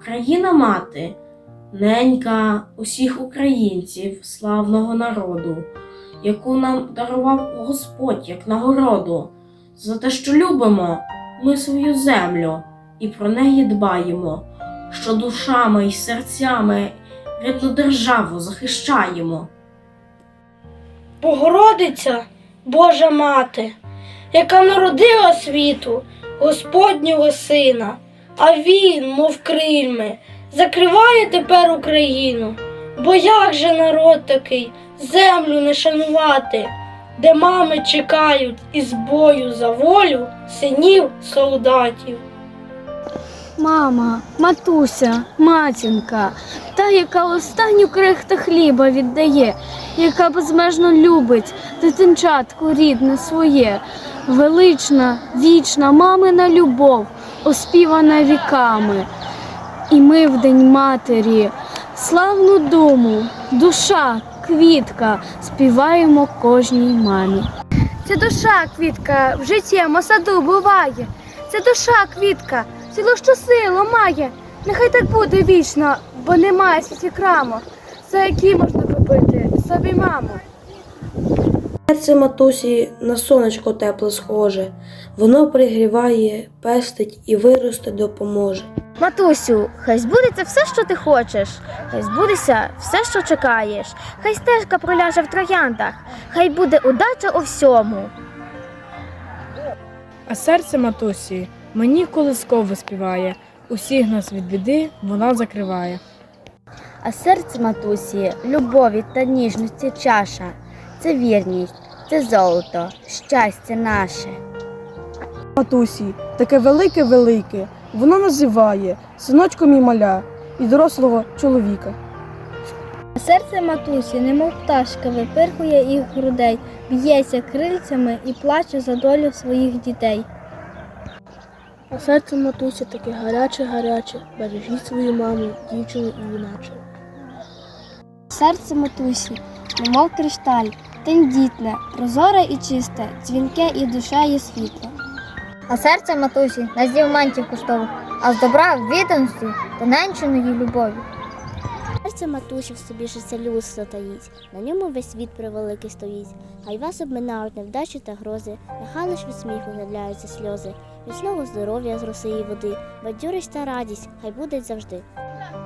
Україна мати, ненька усіх українців, славного народу, яку нам дарував Господь як нагороду, за те, що любимо ми свою землю і про неї дбаємо, що душами й серцями рідну державу захищаємо. Богородиця, Божа мати, яка народила світу Господнього Сина, а він, мов крильми, закриває тепер Україну. Бо як же народ такий землю не шанувати, де мами чекають із бою за волю синів солдатів. Мама, матуся, матінка, та, яка останню крихту хліба віддає, яка безмежно любить дитинчатку рідне своє, велична, вічна мамина любов, оспівана віками. І ми в день матері, славну думу, душа, квітка, співаємо кожній мамі. Це душа квітка в життєму саду буває. Це душа квітка, цілу що силу має. Нехай так буде вічно, бо немає світі краму, за які можна купити собі маму. Серце матусі на сонечко тепле схоже, воно пригріває, пестить і вирости допоможе. Матусю, хай збудеться все, що ти хочеш, хай збудеться все, що чекаєш, хай стежка проляже в трояндах, хай буде удача у всьому. А серце матусі мені колисково співає, усіх нас від біди вона закриває. А серце матусі, любові та ніжності чаша, це вірність, це золото, щастя наше. матусі, таке велике-велике, воно називає синочком і маля і дорослого чоловіка. Серце матусі, немов пташка, випирхує їх грудей, б'ється крильцями і плаче за долю своїх дітей. А серце матусі таке гаряче-гаряче, бережіть свою маму, дівчину і іначе. Серце матусі, немов кришталь, тендітне, прозоре і чисте, дзвінке і душеє світло. А серце матусі на діамантів коштових, а з добра відданості та ненченої любові. Серце матусі в собі життя людство таїть, на ньому весь світ превеликий стоїть. Хай вас обминають невдачі та грози, нехай лиш від сміху з'являються сльози. Міцного здоров'я з роси і води, бадьорість та радість, хай буде завжди.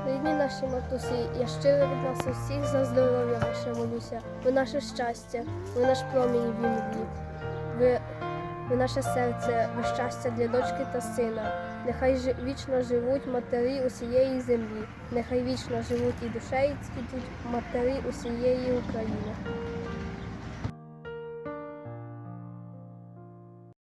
Рідні наші матусі, я щиро від нас усіх за здоров'я ваше молюся. Ви наше щастя, ви наш промінь в. Ви, ви наше серце, ви щастя для дочки та сина. Нехай жи- вічно живуть матері усієї землі. Нехай вічно живуть і душею цвітуть матері усієї України.